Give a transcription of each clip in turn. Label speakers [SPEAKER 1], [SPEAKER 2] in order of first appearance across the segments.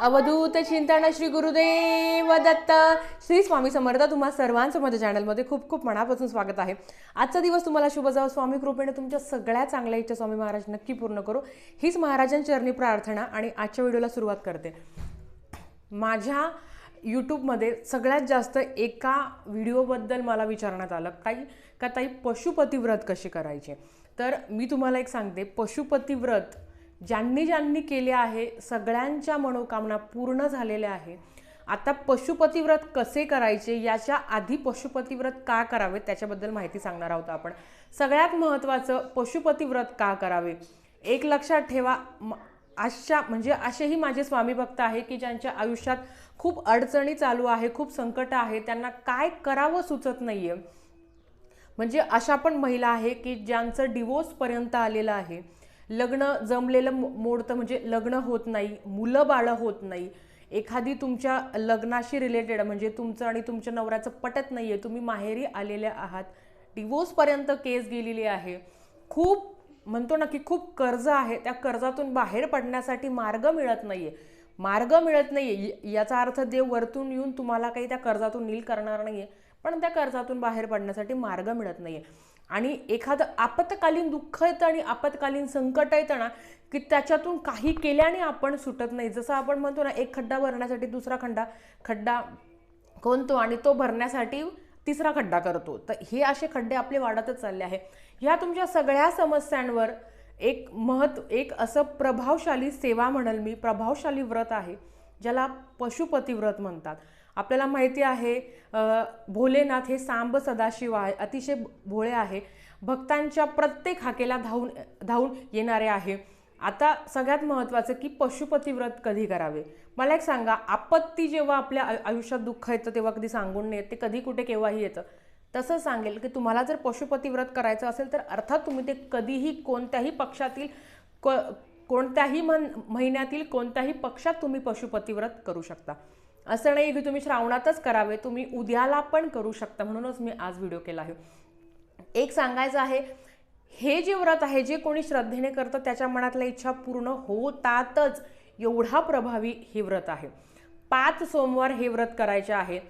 [SPEAKER 1] अवधूत चिंतन श्री गुरुदेव दत्त. श्री स्वामी समर्थ तुम्हा सर्वांचं माझ्या चॅनलमध्ये खूप खूप मनापासून स्वागत आहे. आजचा दिवस तुम्हाला शुभ जावं. स्वामी कृपेने तुमच्या सगळ्या चांगल्या इच्छा स्वामी महाराज नक्की पूर्ण करू. हीच महाराजांचरणी प्रार्थना आणि आजच्या व्हिडिओला सुरुवात करते. माझ्या यूट्यूबमध्ये सगळ्यात जास्त एका व्हिडिओबद्दल मला विचारण्यात आलं. काही का ताई पशुपती व्रत कसे करायचे? तर मी तुम्हाला एक सांगते. पशुपती व्रत ज्यांनी ज्यांनी केले आहे सगळ्यांच्या मनोकामना पूर्ण झालेल्या आहे आता पशुपती व्रत कसे करायचे याच्या आधी पशुपती व्रत का करावे त्याच्याबद्दल माहिती सांगणार आहोत आपण. सगळ्यात महत्त्वाचं पशुपती व्रत का करावे? एक लक्षात ठेवा म- अशा म्हणजे असेही माझे स्वामी भक्त आहे की ज्यांच्या आयुष्यात खूप अडचणी चालू आहे खूप संकट आहे त्यांना काय करावं सुचत नाही आहे म्हणजे अशा पण महिला आहे की ज्यांचं डिवोर्सपर्यंत आलेलं आहे. लग्न जमलेलं मो- मोडतं म्हणजे लग्न होत नाही मुलं बाळं होत नाही. एखादी तुमच्या लग्नाशी रिलेटेड म्हणजे तुमचं आणि तुमच्या नवऱ्याचं पटत नाही आहे तुम्ही माहेरी आलेल्या आहात डिवोर्सपर्यंत केस गेलेली आहे. खूप म्हणतो ना की खूप कर्ज आहे त्या कर्जातून बाहेर पडण्यासाठी मार्ग मिळत नाही आहे मार्ग मिळत नाही आहे याचा अर्थ देव वरतून येऊन तुम्हाला काही त्या कर्जातून नील करणार नाही आहे पण त्या कर्जातून बाहेर पडण्यासाठी मार्ग मिळत नाही आहे आणि एखादं आपत्कालीन दुःख येतं आणि आपत्कालीन संकट येतं ना की त्याच्यातून काही केल्याने आपण सुटत नाही. जसं आपण म्हणतो ना एक खड्डा भरण्यासाठी दुसरा खड्डा खड्डा कोणतो आणि तो भरण्यासाठी तिसरा खड्डा करतो. तर हे असे खड्डे आपले वाढतच चालले आहे. ह्या तुमच्या सगळ्या समस्यांवर एक महत्त्व एक असं प्रभावशाली सेवा म्हणेल मी. प्रभावशाली व्रत आहे ज्याला पशुपती व्रत म्हणतात. आपल्याला माहिती आहे भोलेनाथ हे सांब सदाशिव आहे अतिशय भोळे आहे. भक्तांच्या प्रत्येक हाकेला धावून धावून येणारे आहे. आता सगळ्यात महत्त्वाचं की पशुपती व्रत कधी करावे? मला एक सांगा आपत्ती जेव्हा आपल्या आयु- आयुष्यात दुःख येतं तेव्हा कधी सांगून नाही येत ते कधी कुठे केव्हाही येतं. तसं सांगेल की तुम्हाला जर पशुपती व्रत करायचं असेल तर अर्थात तुम्ही ते कधीही कोणत्याही पक्षातील को कोणत्याही मन महिन्यातील कोणत्याही पक्षात तुम्ही पशुपती व्रत करू शकता. असं नाही की तुम्ही श्रावणातच करावे तुम्ही उद्याला पण करू शकता. म्हणूनच मी आज व्हिडिओ केला आहे. एक सांगायचं आहे हे जे व्रत आहे जे कोणी श्रद्धेने करतं त्याच्या मनातल्या इच्छा पूर्ण होतातच एवढा प्रभावी हे व्रत आहे. पाच सोमवार हे व्रत करायचे आहे.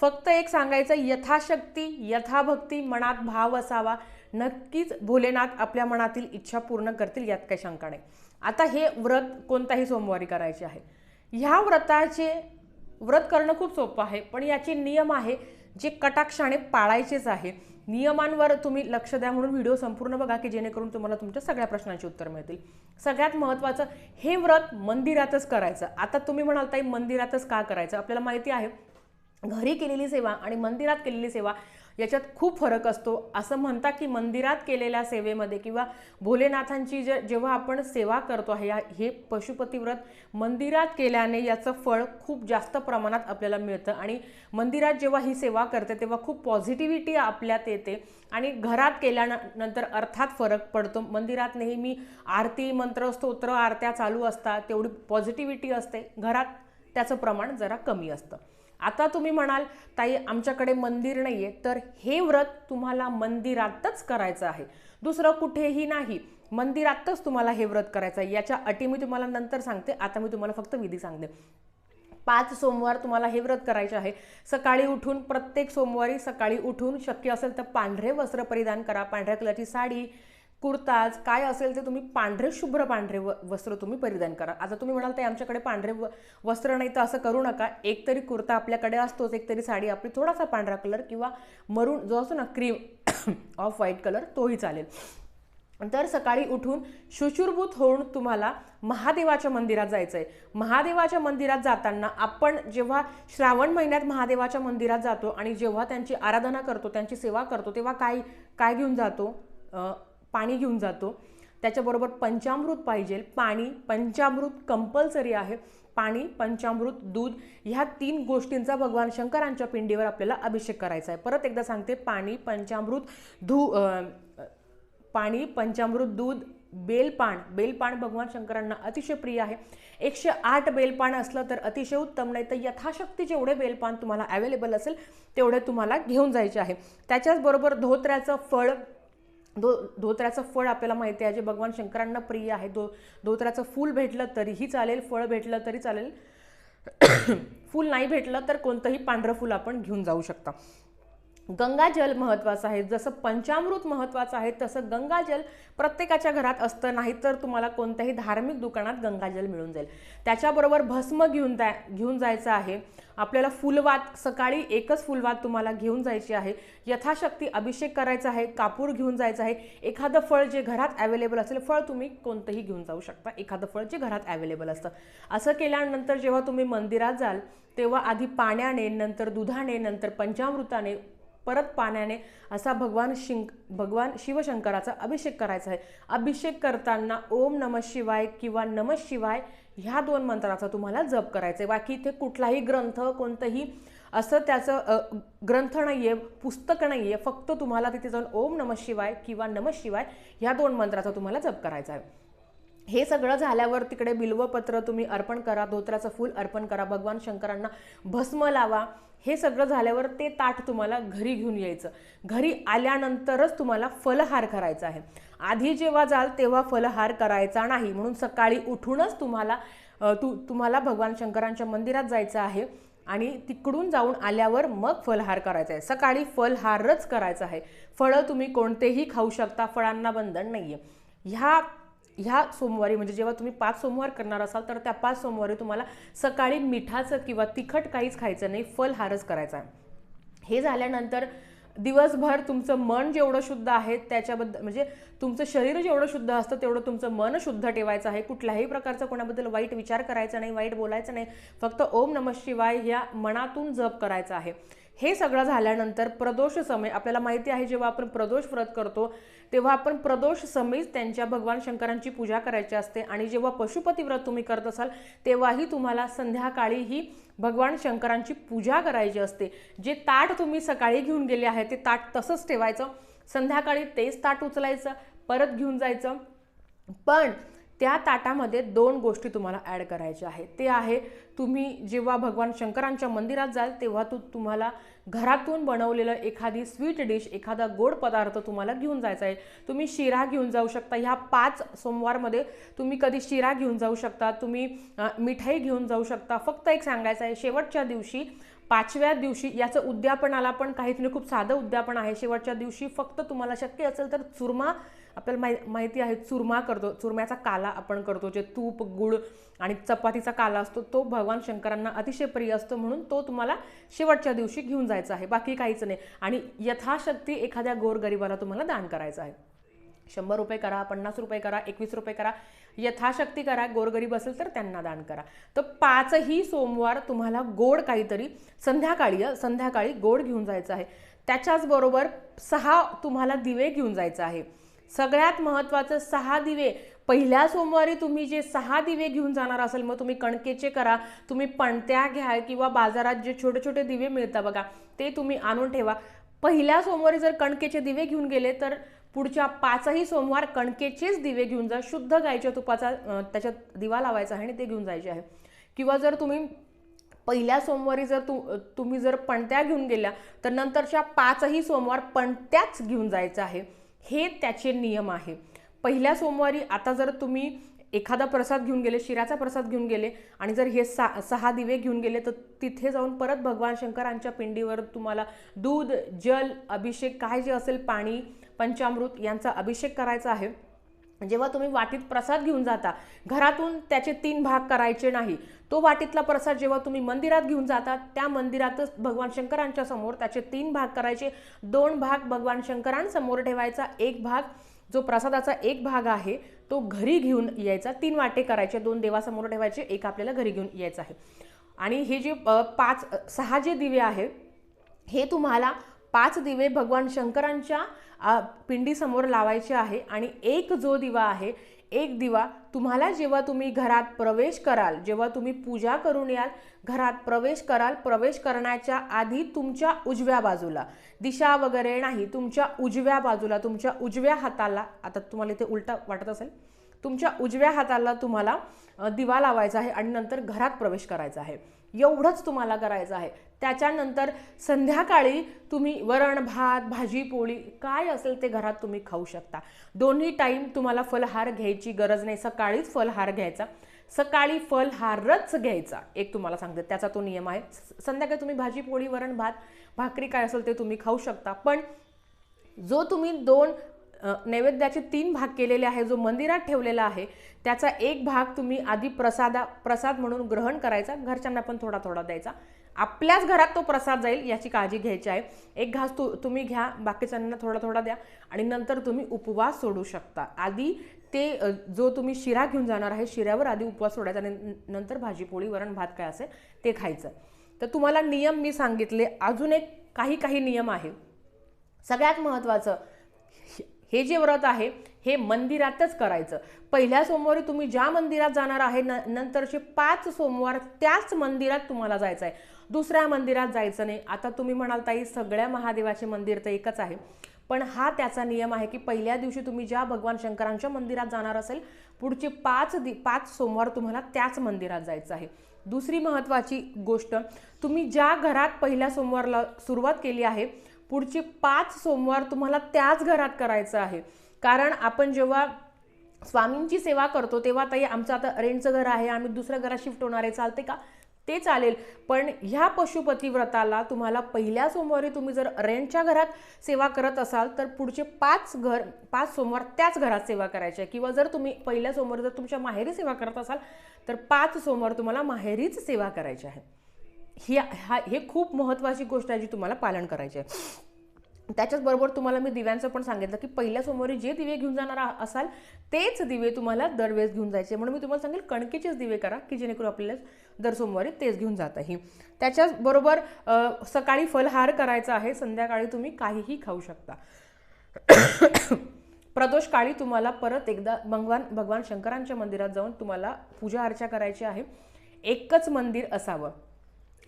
[SPEAKER 1] फक्त एक सांगायचं यथाशक्ती यथाभक्ती मनात भाव असावा. नक्कीच भोलेनाथ आपल्या मनातील इच्छा पूर्ण करतील यात काही शंका नाही. आता हे व्रत कोणताही सोमवारी करायचे आहे. ह्या व्रताचे व्रत करणं खूप सोपं आहे पण याचे नियम आहे जे कटाक्षाने पाळायचेच आहे. नियमांवर तुम्ही लक्ष द्या म्हणून व्हिडिओ संपूर्ण बघा की जेणेकरून तुम्हाला तुमच्या सगळ्या प्रश्नांची उत्तर मिळतील. सगळ्यात महत्त्वाचं हे व्रत मंदिरातच करायचं. आता तुम्ही म्हणाल ताई मंदिरातच का करायचं? आपल्याला माहिती आहे घरी केलेली सेवा आणि मंदिरात केलेली सेवा याच्यात खूप फरक असतो. असं म्हणतात की मंदिरात केलेल्या सेवेमध्ये किंवा भोलेनाथांची जे जेव्हा आपण सेवा करतो आहे या हे पशुपती व्रत मंदिरात केल्याने याचं फळ खूप जास्त प्रमाणात आपल्याला मिळतं. आणि मंदिरात जेव्हा ही सेवा करते तेव्हा खूप पॉझिटिव्हिटी आपल्यात येते. आणि घरात केल्यानंतर अर्थात फरक पडतो. मंदिरात नेहमी आरती मंत्र स्तोत्र आरत्या चालू असतात तेवढी पॉझिटिव्हिटी असते. घरात त्याचं प्रमाण जरा कमी असतं. आता तुम्ही म्हणाल ताई आमच्याकडे मंदिर नाही आहे तर हे व्रत तुम्हाला मंदिरातच करायचं आहे. दुसरं कुठेही नाही. मंदिरातच तुम्हाला हे व्रत करायचं आहे. याच्या अटी मी तुम्हाला नंतर सांगते. आता मी तुम्हाला फक्त विधी सांगते. पाच सोमवार तुम्हाला हे व्रत करायचे आहे. सकाळी उठून प्रत्येक सोमवारी सकाळी उठून शक्य असेल तर पांढरे वस्त्र परिधान करा. पांढऱ्या कलरची साडी कुर्ताज काय असेल ते तुम्ही पांढरे शुभ्र पांढरे व वस्त्र तुम्ही परिधान करा. आता तुम्ही म्हणाल ते आमच्याकडे पांढरे व वस्त्र नाही तर असं करू नका. एक तरी कुर्ता आपल्याकडे असतोच एक तरी साडी आपली थोडासा पांढरा कलर किंवा मरून जो असतो ना क्रीम ऑफ व्हाईट कलर तोही चालेल. तर सकाळी उठून शुशुरभूत होऊन तुम्हाला महादेवाच्या मंदिरात जायचं आहे महादेवाच्या मंदिरात जाताना आपण जेव्हा श्रावण महिन्यात महादेवाच्या मंदिरात जातो आणि जेव्हा त्यांची आराधना करतो त्यांची सेवा करतो तेव्हा काय काय घेऊन जातो? पाणी घेऊन जातो. त्याच्याबरोबर पंचामृत पाहिजे. पाणी पंचामृत कंपल्सरी आहे. पाणी पंचामृत दूध ह्या तीन गोष्टींचा भगवान शंकरांच्या पिंडीवर आपल्याला अभिषेक करायचा आहे. परत एकदा सांगते पाणी पंचामृत धू पाणी पंचामृत दूध बेलपान. बेलपान भगवान शंकरांना अतिशय प्रिय आहे. एकशे आठ बेलपान असलं तर अतिशय उत्तम नाही तर यथाशक्ती जेवढे बेलपान तुम्हाला अवेलेबल असेल तेवढे तुम्हाला घेऊन जायचे आहे. त्याच्याचबरोबर धोत्र्याचं फळ दो धोत्र्याचं फळ आपल्याला माहिती आहे जे भगवान शंकरांना प्रिय आहे. दो धोत्र्याचं फूल भेटलं तरीही चालेल फळ भेटलं तरी चालेल. फूल नाही भेटलं तर कोणतंही पांढरं फूल आपण घेऊन जाऊ शकता. गंगाजल महत्त्वाचं आहे. जसं पंचामृत महत्त्वाचं आहे तसं गंगाजल प्रत्येकाच्या घरात असतं. नाही तर तुम्हाला कोणत्याही धार्मिक दुकानात गंगाजल मिळून जाईल. त्याच्याबरोबर भस्म घेऊन जा घेऊन जायचं आहे. आपल्याला फुलवात सकाळी एकच फुलवात तुम्हाला घेऊन जायची आहे. यथाशक्ती अभिषेक करायचा आहे कापूर घेऊन जायचं आहे. एखादं फळ जे घरात अवेलेबल असेल फळ तुम्ही कोणतंही घेऊन जाऊ शकता. एखादं फळ जे घरात अवेलेबल असतं. असं केल्यानंतर जेव्हा तुम्ही मंदिरात जाल तेव्हा आधी पाण्याने नंतर दुधाने नंतर पंचामृताने परत पाण्याने असा भगवान शिंक भगवान शिवशंकराचा अभिषेक करायचा आहे. अभिषेक करताना ओम नम शिवाय किंवा नम शिवाय ह्या दोन मंत्राचा तुम्हाला जप करायचा आहे बाकी इथे कुठलाही ग्रंथ कोणतंही असं त्याचं ग्रंथ नाही आहे पुस्तक नाही आहे फक्त तुम्हाला तिथे जाऊन ओम नम शिवाय किंवा नम शिवाय ह्या दोन मंत्राचा तुम्हाला जप करायचा आहे. हे सगळं झाल्यावर तिकडे बिल्वपत्र तुम्ही अर्पण करा धोत्राचं फूल अर्पण करा भगवान शंकरांना भस्म लावा हे सगळं झाल्यावर ते ताट तुम्हाला घरी घेऊन यायचं. घरी आल्यानंतरच तुम्हाला फलहार करायचा आहे. आधी जेव्हा जाल तेव्हा फलहार करायचा नाही. म्हणून सकाळी उठूनच तुम्हाला तू तु तुम्हाला भगवान शंकरांच्या मंदिरात जायचं आहे आणि तिकडून जाऊन आल्यावर मग फलहार करायचा आहे. सकाळी फलहारच करायचा आहे. फळं तुम्ही कोणतेही खाऊ शकता फळांना बंधन नाही आहे ह्या ह्या सोमवारी म्हणजे जेव्हा तुम्ही पाच सोमवार करणार असाल तर त्या पाच सोमवारी तुम्हाला सकाळी मिठाचं किंवा तिखट काहीच खायचं नाही फलहारच करायचा. आहे हे झाल्यानंतर दिवसभर तुमचं मन जेवढं शुद्ध आहे त्याच्याबद्दल म्हणजे तुमचं शरीर जेवढं शुद्ध असतं तेवढं तुमचं मन शुद्ध ठेवायचं आहे. कुठल्याही प्रकारचा कोणाबद्दल वाईट विचार करायचा नाही वाईट बोलायचं नाही. फक्त ओम नम शिवाय ह्या मनातून जप करायचा आहे. हे सगळं झाल्यानंतर प्रदोष समय आपल्याला माहिती आहे जेव्हा आपण प्रदोष व्रत करतो तेव्हा आपण प्रदोष समयीच त्यांच्या भगवान शंकरांची पूजा करायची असते. आणि जेव्हा पशुपती व्रत तुम्ही करत असाल तेव्हाही तुम्हाला संध्याकाळी ही भगवान शंकरांची पूजा करायची असते. जे ताट तुम्ही सकाळी घेऊन गेले आहे ते ताट तसंच ठेवायचं. संध्याकाळी तेच ताट उचलायचं. परत घेऊन जायचं. पण त्या ताटामध्ये दोन गोष्टी तुम्हाला ॲड करायच्या आहेत. ते आहे तुम्ही जेव्हा भगवान शंकरांच्या मंदिरात जाल तेव्हा तू तुम्हाला घरातून बनवलेलं एखादी स्वीट डिश एखादा गोड पदार्थ तुम्हाला घेऊन जायचा आहे. तुम्ही शिरा घेऊन जाऊ शकता. ह्या पाच सोमवारमध्ये तुम्ही कधी शिरा घेऊन जाऊ शकता. तुम्ही मिठाई घेऊन जाऊ शकता. फक्त एक सांगायचं आहे शेवटच्या दिवशी पाचव्या दिवशी याचं उद्यापनाला पण काहीतरी खूप साधं उद्यापन आहे. शेवटच्या दिवशी फक्त तुम्हाला शक्य असेल तर चुरमा आपल्याला माहि माहिती आहे चुरमा करतो. चुरम्याचा काला आपण करतो जे तूप गुळ आणि चपातीचा काला असतो तो भगवान शंकरांना अतिशय प्रिय असतो म्हणून तो तुम्हाला शेवटच्या दिवशी घेऊन जायचा आहे. बाकी काहीच नाही. आणि यथाशक्ती एखाद्या गोरगरिबाला तुम्हाला दान करायचं आहे. शंभर रुपये करा पन्नास रुपये करा एकवीस रुपये करा. यथाशक्ती करा गोरगरीब असेल तर त्यांना दान करा. तर पाचही सोमवार तुम्हाला गोड काहीतरी संध्याकाळी संध्याकाळी गोड घेऊन जायचं आहे. त्याच्याचबरोबर सहा तुम्हाला दिवे घेऊन जायचं आहे. सगळ्यात महत्त्वाचं सहा दिवे. पहिल्या सोमवारी तुम्ही जे सहा दिवे घेऊन जाणार असेल मग तुम्ही कणकेचे करा तुम्ही पणत्या घ्या किंवा बाजारात जे छोटे छोटे दिवे मिळतात बघा ते तुम्ही आणून ठेवा. पहिल्या सोमवारी जर कणकेचे दिवे घेऊन गेले तर पुढच्या पाचही सोमवार कणकेचेच दिवे घेऊन जा. शुद्ध गायच्या तुपाचा त्याच्यात दिवा लावायचा आहे आणि ते घेऊन जायचे आहे. किंवा जर तुम्ही पहिल्या सोमवारी जर तु तुम्ही जर पणत्या घेऊन गेल्या तर नंतरच्या पाचही सोमवार पणत्याच घेऊन जायचं आहे. हे त्याचे नियम आहे. पहिल्या सोमवारी आता जर तुम्ही एखादा प्रसाद घेऊन गेले शिराचा प्रसाद घेऊन गेले आणि जर हे सा सहा दिवे घेऊन गेले तर तिथे जाऊन परत भगवान शंकरांच्या पिंडीवर तुम्हाला दूध जल अभिषेक काय जे असेल पाणी पंचामृत यांचा अभिषेक करायचा आहे. जेव्हा तुम्ही वाटीत प्रसाद घेऊन जाता घरातून त्याचे तीन भाग करायचे नाही. तो वाटीतला प्रसाद जेव्हा तुम्ही मंदिरात घेऊन जाता त्या मंदिरातच भगवान शंकरांच्या समोर त्याचे तीन भाग करायचे. दोन भाग भगवान शंकरांसमोर ठेवायचा. एक भाग जो प्रसादाचा एक भाग आहे तो घरी घेऊन यायचा. तीन वाटे करायचे दोन देवासमोर ठेवायचे एक आपल्याला घरी घेऊन यायचं आहे. आणि हे जे पाच सहा जे दिवे आहे हे तुम्हाला पाच दिवे भगवान शंकरांच्या पिंडीसमोर लावायचे आहे आणि एक जो दिवा आहे एक दिवा तुम्हाला जेव्हा तुम्ही घरात प्रवेश कराल जेव्हा तुम्ही पूजा करून याल घरात प्रवेश कराल प्रवेश करण्याच्या आधी तुमच्या उजव्या बाजूला. दिशा वगैरे नाही तुमच्या उजव्या बाजूला तुमच्या उजव्या हाताला आता तुम्हाला इथे उलटा वाटत असेल तुमच्या उजव्या हाताला तुम्हाला दिवा लावायचा आहे आणि नंतर घरात प्रवेश करायचा आहे. एवढंच तुम्हाला करायचं आहे. त्याच्यानंतर संध्याकाळी तुम्ही वरण भात भाजी पोळी काय असेल ते घरात तुम्ही खाऊ शकता. दोन्ही टाईम तुम्हाला फलहार घ्यायची गरज नाही. सकाळीच फलहार घ्यायचा. सकाळी फलहारच घ्यायचा. एक तुम्हाला सांगते. त्याचा तो नियम आहे. संध्याकाळी तुम्ही भाजी पोळी वरण भात भाकरी काय असेल ते तुम्ही खाऊ शकता. पण जो तुम्ही दोन नैवेद्याचे तीन भाग केलेले आहे जो मंदिरात ठेवलेला आहे त्याचा एक भाग तुम्ही आधी प्रसादा प्रसाद म्हणून ग्रहण करायचा घरच्यांना पण थोडा थोडा द्यायचा. आपल्याच घरात तो प्रसाद जाईल याची काळजी घ्यायची आहे. एक घास तु तुम्ही घ्या बाकीच्यांना थोडा थोडा द्या आणि नंतर तुम्ही उपवास सोडू शकता. आधी ते जो तुम्ही शिरा घेऊन जाणार आहे शिऱ्यावर आधी उपवास सोडायचा आणि नंतर भाजीपोळी वरण भात काय असेल ते खायचं. तर तुम्हाला नियम मी सांगितले. अजून एक काही काही नियम आहे. सगळ्यात महत्त्वाचं हे जे व्रत आहे हे मंदिरातच करायचं. पहिल्या सोमवारी तुम्ही ज्या मंदिरात जाणार आहे न नंतरचे पाच सोमवार त्याच मंदिरात तुम्हाला जायचं आहे दुसऱ्या मंदिरात जायचं नाही. आता तुम्ही म्हणाल ताई सगळ्या महादेवाचे मंदिर तर एकच आहे. पण हा त्याचा नियम आहे की पहिल्या दिवशी तुम्ही ज्या भगवान शंकरांच्या मंदिरात जाणार असेल पुढचे पाच दि पाच सोमवार तुम्हाला त्याच मंदिरात जायचं आहे. दुसरी महत्त्वाची गोष्ट तुम्ही ज्या घरात पहिल्या सोमवारला सुरुवात केली आहे पुढचे पाच सोमवार तुम्हाला त्याच घरात करायचं आहे. कारण आपण जेव्हा स्वामींची सेवा करतो तेव्हा ताई आमचं आता रेंटचं घर आहे आम्ही दुसऱ्या घरात शिफ्ट होणार आहे चालते का? ते चालेल. पण ह्या पशुपती व्रताला तुम्हाला पहिल्या सोमवारी तुम्ही जर रेंटच्या घरात सेवा करत असाल तर पुढचे पाच घर पाच सोमवार त्याच घरात सेवा करायची आहे. किंवा जर तुम्ही पहिल्या सोमवारी जर तुमच्या माहेरी सेवा करत असाल तर पाच सोमवार तुम्हाला माहेरीच सेवा करायची आहे. ही हा हे खूप महत्त्वाची गोष्ट आहे जी तुम्हाला पालन करायची आहे. त्याच्याचबरोबर तुम्हाला मी दिव्यांचं पण सांगितलं की पहिल्या सोमवारी जे दिवे घेऊन जाणार असाल तेच दिवे तुम्हाला दरवेळेस घेऊन जायचे. म्हणून मी तुम्हाला सांगेल कणकेचेच दिवे करा की जेणेकरून आपल्याला दर सोमवारी तेच घेऊन जात आहे त्याच्याचबरोबर सकाळी फलहार करायचा आहे संध्याकाळी तुम्ही काहीही खाऊ शकता. प्रदोष काळी तुम्हाला परत एकदा भगवान भगवान शंकरांच्या मंदिरात जाऊन तुम्हाला पूजा अर्चा करायची आहे. एकच मंदिर असावं.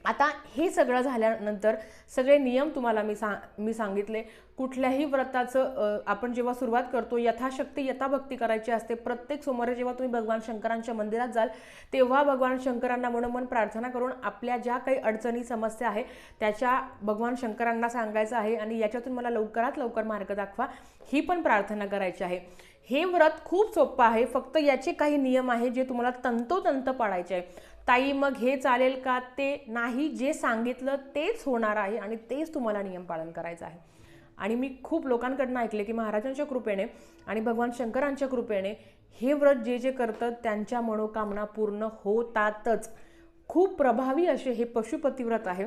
[SPEAKER 1] आता हे सगळं झाल्यानंतर सगळे नियम तुम्हाला मी सांग मी सांगितले. कुठल्याही व्रताचं आपण जेव्हा सुरुवात करतो यथाशक्ती यथाभक्ती करायची असते. प्रत्येक सोमवारी जेव्हा तुम्ही भगवान शंकरांच्या मंदिरात जाल तेव्हा भगवान शंकरांना मनोमन प्रार्थना करून आपल्या ज्या काही अडचणी समस्या आहे त्याच्या भगवान शंकरांना सांगायचं आहे आणि याच्यातून मला लवकरात लवकर मार्ग दाखवा. ही पण प्रार्थना करायची आहे. हे व्रत खूप सोपं आहे. फक्त याचे काही नियम आहे जे तुम्हाला तंतोतंत पाळायचे आहे. ताई मग हे चालेल का? ते नाही जे सांगितलं तेच होणार आहे आणि तेच तुम्हाला नियम पालन करायचं आहे. आणि मी खूप लोकांकडनं ऐकले की महाराजांच्या कृपेने आणि भगवान शंकरांच्या कृपेने हे व्रत जे जे करतं त्यांच्या मनोकामना पूर्ण होतातच. खूप प्रभावी असे हे पशुपती व्रत आहे.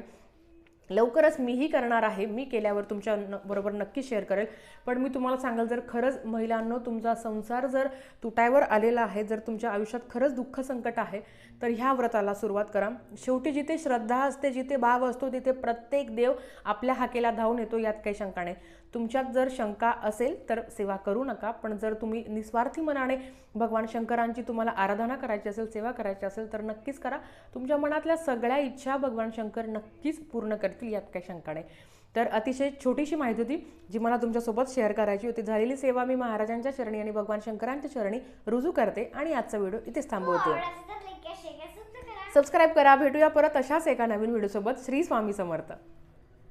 [SPEAKER 1] लवकरच मीही करणार आहे. मी केल्यावर तुमच्या न बरोबर नक्की शेअर करेल. पण मी तुम्हाला सांगाल जर खरंच महिलांनो तुमचा संसार जर तुटायवर आलेला आहे जर तुमच्या आयुष्यात खरंच दुःख संकट आहे तर ह्या व्रताला सुरुवात करा. शेवटी जिथे श्रद्धा असते जिथे भाव असतो तिथे प्रत्येक देव आपल्या हाकेला धावून येतो यात काही शंका नाही. तुमच्यात जर शंका असेल तर सेवा करू नका. पण जर तुम्ही निस्वार्थी मनाने भगवान शंकरांची तुम्हाला आराधना करायची असेल सेवा करायची असेल तर नक्कीच करा. तुमच्या मनातल्या सगळ्या इच्छा भगवान शंकर नक्कीच पूर्ण करतील यात काही शंका नाही. तर अतिशय छोटीशी माहिती होती जी मला तुमच्यासोबत शेअर करायची होती. झालेली सेवा मी महाराजांच्या चरणी आणि भगवान शंकरांच्या चरणी रुजू करते आणि आजचा व्हिडिओ इथेच थांबवते. सबस्क्राईब करा भेटूया परत अशाच एका नवीन व्हिडिओसोबत. श्री स्वामी समर्थ.